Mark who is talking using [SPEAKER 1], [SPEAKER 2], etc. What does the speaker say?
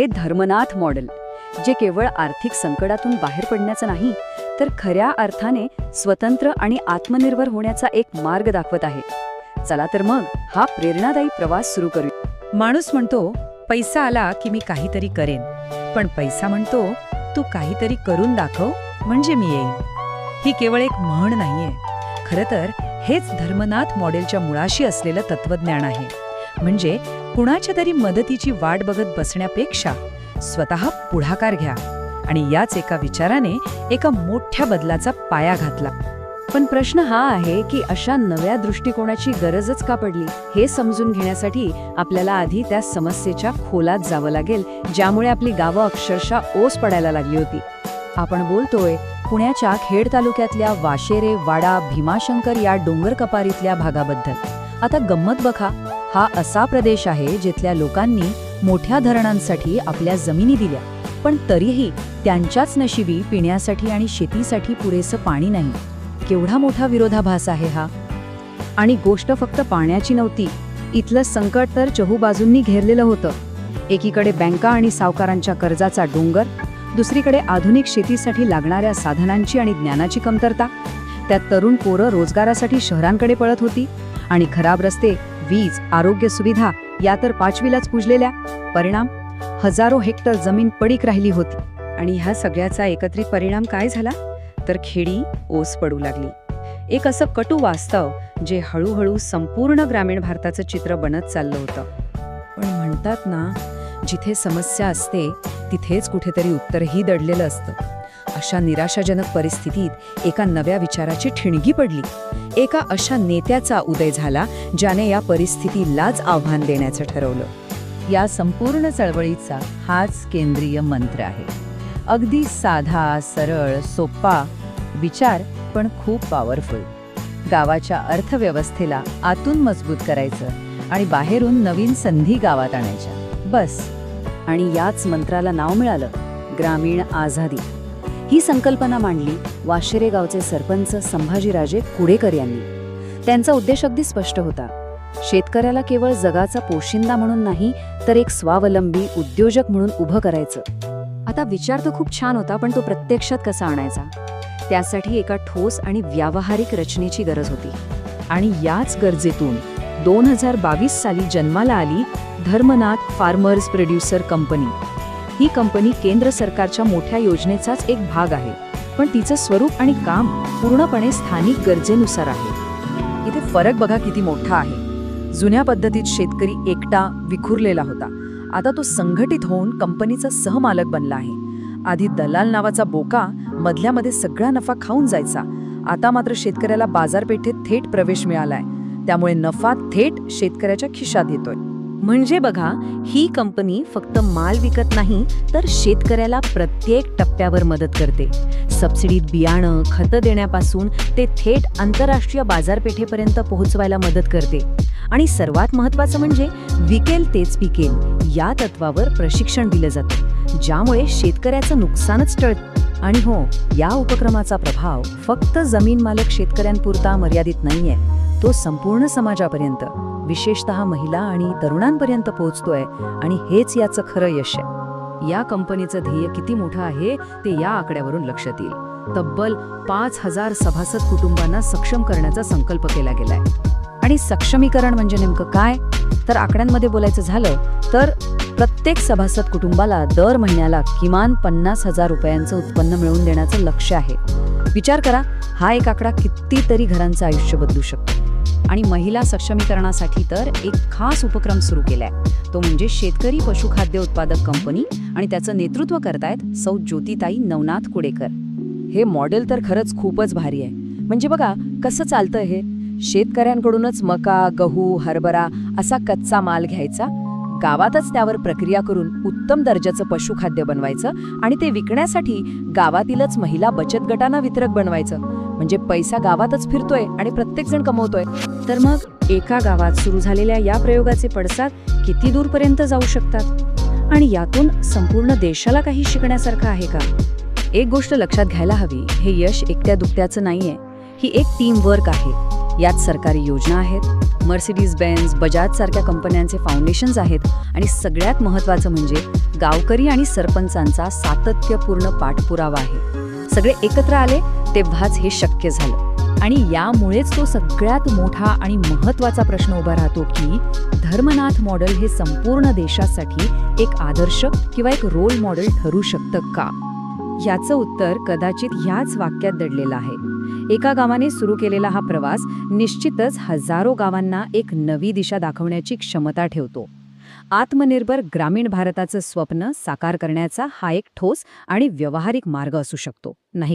[SPEAKER 1] हे धर्मनाथ मॉडेल जे केवळ आर्थिक संकटातून बाहेर पडण्याचं नाही तर खऱ्या अर्थाने स्वतंत्र आणि आत्मनिर्भर होण्याचा एक मार्ग दाखवत आहे. चला तर मग हा प्रेरणादायी प्रवास सुरू करू.
[SPEAKER 2] माणूस म्हणतो पैसा आला की मी काहीतरी करेन. पण पैसा म्हणतो तू काहीतरी करून दाखव म्हणजे मी येईन. ही केवळ एक म्हण नाहीये. खरं तर हेच धर्मनाथ मॉडेलच्या मुळाशी असलेलं तत्वज्ञान आहे. म्हणजे कुणाच्या तरी मदतीची वाट बघत बसण्यापेक्षा स्वतः पुढाकार घ्या. आणि याच एका विचाराने एका मोठ्या बदलाचा पाया घातला.
[SPEAKER 1] पण प्रश्न हा आहे की अशा नव्या दृष्टिकोनाची गरजच का पडली? हे समजून घेण्यासाठी आपल्याला आधी त्या समस्येच्या खोलात जावं लागेल ज्यामुळे आपली गावं अक्षरशः ओस पडायला लागली होती. आपण बोलतोय पुण्याच्या खेड तालुक्यातल्या वाशेरे वाडा भीमाशंकर या डोंगर कपारीतल्या भागाबद्दल. आता गंमत बघा. हा असा प्रदेश आहे जिथल्या लोकांनी मोठ्या धरणांसाठी आपल्या जमिनी दिल्या. पण तरीही त्यांच्याच नशिबी पिण्यासाठी आणि शेतीसाठी पुरेसं पाणी नाही. केवढा मोठा विरोधाभास आहे हा. आणि गोष्ट फक्त पाण्याची नव्हती. इथलं संकट तर चहूबाजूंनी घेरलेलं होतं. एकीकडे बँका आणि सावकारांच्या कर्जाचा डोंगर दुसरीकडे आधुनिक शेतीसाठी लागणाऱ्या साधनांची आणि ज्ञानाची कमतरता. त्यात तरुण पोरं रोजगारासाठी शहरांकडे पळत होती आणि खराब रस्ते वीज आरोग्य सुविधा या तर पाचवीलाच पुजलेल्या. परिणाम? हजारो हेक्टर जमीन पडीक राहिली होती. आणि ह्या सगळ्याचा एकत्रित परिणाम काय झाला? तर खेडी ओस पडू लागली. एक असं कटू वास्तव जे हळूहळू संपूर्ण ग्रामीण भारताचं चित्र बनत चाललं होतं.
[SPEAKER 2] पण म्हणतात ना जिथे समस्या असते तिथेच कुठेतरी उत्तरही दडलेलं असतं. अशा निराशाजनक परिस्थितीत एका नव्या विचाराची ठिणगी पडली. एका अशा नेत्याचा उदय झाला ज्याने या परिस्थितीलाच आव्हान देण्याचं ठरवलं. या संपूर्ण चळवळीचा हाच केंद्रीय मंत्र आहे. अगदी साधा सरळ सोपा विचार पण खूप पॉवरफुल गावाच्या अर्थव्यवस्थेला आतून मजबूत करायचं आणि बाहेरून नवीन संधी गावात आणायच्या. बस.
[SPEAKER 1] आणि याच मंत्राला नाव मिळालं ग्रामीण आझादी. ही संकल्पना मांडली वाशेरे गावचे सरपंच संभाजीराजे कुडेकर यांनी. त्यांचा उद्देश अगदी स्पष्ट होता. शेतकऱ्याला केवळ जगाचा पोशिंदा म्हणून नाही तर एक स्वावलंबी उद्योजक म्हणून उभं करायचं. आता विचार तर खूप छान होता पण तो प्रत्यक्षात कसा आणायचा? त्यासाठी एका ठोस आणि व्यावहारिक रचनेची गरज होती.
[SPEAKER 2] आणि याच गरजेतून दोन हजार बावीस साली जन्माला आली धर्मनाथ फार्मर्स प्रोड्युसर कंपनी. ही कंपनी केंद्र सरकारच्या मोठ्या योजनेचाच एक भाग आहे. पण तिचं स्वरूप आणि काम पूर्णपणे स्थानिक गरजेनुसार आहे. इथे फरक बघा किती मोठा आहे. जुन्या पद्धतीत शेतकरी एकटा विखुरलेला होता. आता तो संघटित होऊन कंपनीचा सहमालक बनला आहे. आधी दलाल नावाचा बोका मधल्यामध्ये सगळा नफा खाऊन जायचा. आता मात्र शेतकऱ्याला बाजारपेठेत थेट प्रवेश मिळालाय. त्यामुळे नफा थेट शेतकऱ्याच्या खिशात येतोय.
[SPEAKER 1] म्हणजे बघा ही कंपनी फक्त माल विकत नाही तर शेतकऱ्याला प्रत्येक टप्प्यावर मदत करते. सबसिडीत बियाणं खतं देण्यापासून ते थेट आंतरराष्ट्रीय बाजारपेठेपर्यंत पोहोचवायला मदत करते. आणि सर्वात महत्त्वाचं म्हणजे विकेल तेच पिकेल या तत्वावर प्रशिक्षण दिलं जातं ज्यामुळे शेतकऱ्याचं नुकसानच टळतं. आणि हो या उपक्रमाचा प्रभाव फक्त जमीन मालक शेतकऱ्यांपुरता मर्यादित नाहीये. तो संपूर्ण समाजापर्यंत विशेषतः महिला आणि तरुणांपर्यंत पोहोचतोय आणि हेच याचं खरं यश आहे. या कंपनीचं ध्येय किती मोठं आहे ते या आकड्यावरून लक्षात येईल. तब्बल पाच हजार सभासद कुटुंबांना सक्षम करण्याचा संकल्प केला गेलाय. आणि सक्षमीकरण म्हणजे नेमकं काय? तर आकड्यांमध्ये बोलायचं झालं तर प्रत्येक सभासद कुटुंबाला दर महिन्याला किमान पन्नास हजार रुपयांचं उत्पन्न मिळवून देण्याचं लक्ष आहे. विचार करा हा एक आकडा कितीतरी घरांचं आयुष्य बदलू शकतो. आणि महिला सक्षमीकरणासाठी तर एक खास उपक्रम सुरू केलाय. तो म्हणजे शेतकरी पशुखाद्य उत्पादक कंपनी आणि त्याचं नेतृत्व करतायत सौ ज्योतिताई नवनाथ कुडेकर. हे मॉडेल तर खरंच खूपच भारी आहे. म्हणजे बघा कसं चालतं हे? शेतकऱ्यांकडूनच मका गहू हरभरा असा कच्चा माल घ्यायचा गावातच त्यावर प्रक्रिया करून उत्तम दर्जाचं पशुखाद्य बनवायचं आणि ते विकण्यासाठी गावातीलच महिला बचत गटांना वितरक बनवायचं. म्हणजे पैसा गावातच फिरतोय आणि प्रत्येकजण कमवतोय. तर मग एका गावात सुरू झालेल्या या प्रयोगाचे पडसाद किती दूरपर्यंत जाऊ शकतात? आणि यातून संपूर्ण देशाला काही शिकण्यासारखं आहे का? एक गोष्ट लक्षात घ्यायला हवी हे यश एकट्या दुकट्याचं नाहीये. ही एक टीम वर्क आहे.
[SPEAKER 2] यात सरकारी योजना आहेत मर्सिडीज बेन्स बजाज सारख्या कंपन्यांचे फाउंडेशन्स आहेत आणि सगळ्यात महत्त्वाचं म्हणजे गावकरी आणि सरपंचांचा सातत्यपूर्ण पाठपुरावा आहे. सगळे एकत्र आले तेव्हाच हे शक्य झालं. आणि यामुळेच तो सगळ्यात मोठा आणि महत्त्वाचा प्रश्न उभा राहतो की धर्मनाथ मॉडेल हे संपूर्ण देशासाठी एक आदर्श किंवा एक रोल मॉडेल ठरू शकतं का? याचं उत्तर कदाचित ह्याच वाक्यात दडलेलं आहे. एका गावाने सुरू केलेला हा प्रवास निश्चितच हजारो गावांना एक नवी दिशा दाखवण्याची क्षमता ठेवतो. आत्मनिर्भर ग्रामीण भारताचं स्वप्न साकार करण्याचा हा एक ठोस आणि व्यवहारिक मार्ग असू शकतो नाही का?